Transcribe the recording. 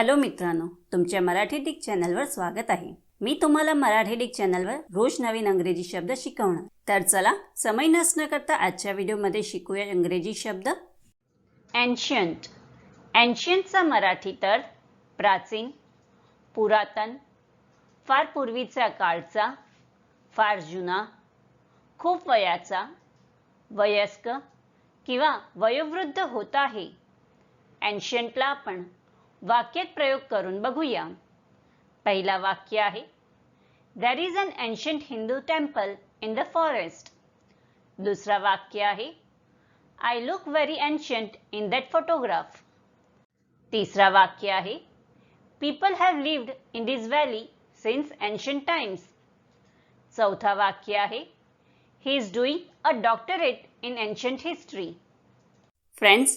Hello मित्रांनो तुमच्या Marathi Dick चॅनलवर स्वागत आहे. मी तुम्हाला मराठी डिक चॅनलवर रोज नवीन अंग्रेजी शब्द शिकवणार. तर चला समय नसणं करता आजच्या व्हिडिओमध्ये शिकूया इंग्रजी शब्द. एन्शियंट एन्शियंटचा मराठी तर प्राचीन पुरातन फार पूर्वीचा काळचा फार जुना खूप वयाचा वयस्क किंवा वयोवृद्ध होत आहे. एन्शियंटला आपण वाक्यात प्रयोग करून बघूया. पहिला वाक्य आहे. There is an ancient Hindu temple in the forest दुसरा वाक्य आहे. I look very ancient in that photograph तिसरा वाक्य आहे. People have lived in this valley since ancient times चौथा वाक्य आहे. He is doing a doctorate in ancient history friends